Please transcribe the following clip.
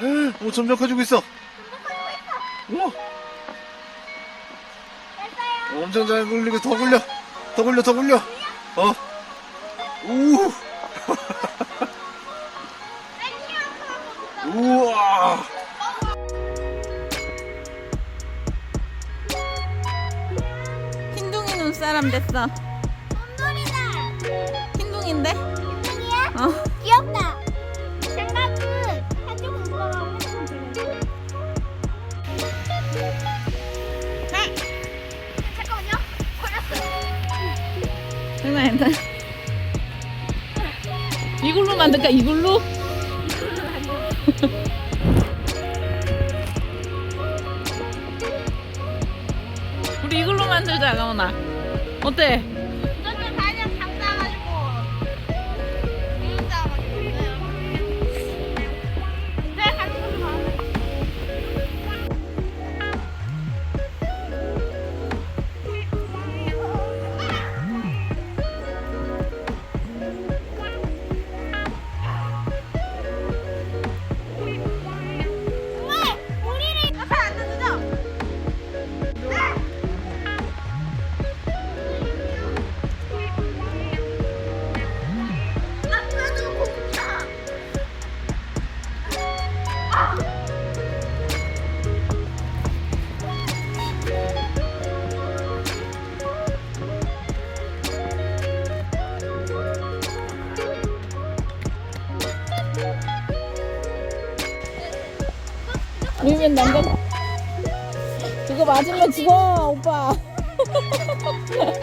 오, 점점 커지고 있어. 됐어요. 엄청 잘 굴리고 더 굴려. 더 굴려, 더 굴려. 어. 우. 우와. 흰둥이 눈사람 됐어. 곰돌이다. 흰둥인데? 흰둥이야? 어. 귀엽다. 장난 아니다. 이걸로 만들까, 이걸로? 우리 이걸로 만들자, 가훈아. 어때? 아니면 남자 그거 맞으면 죽어 오빠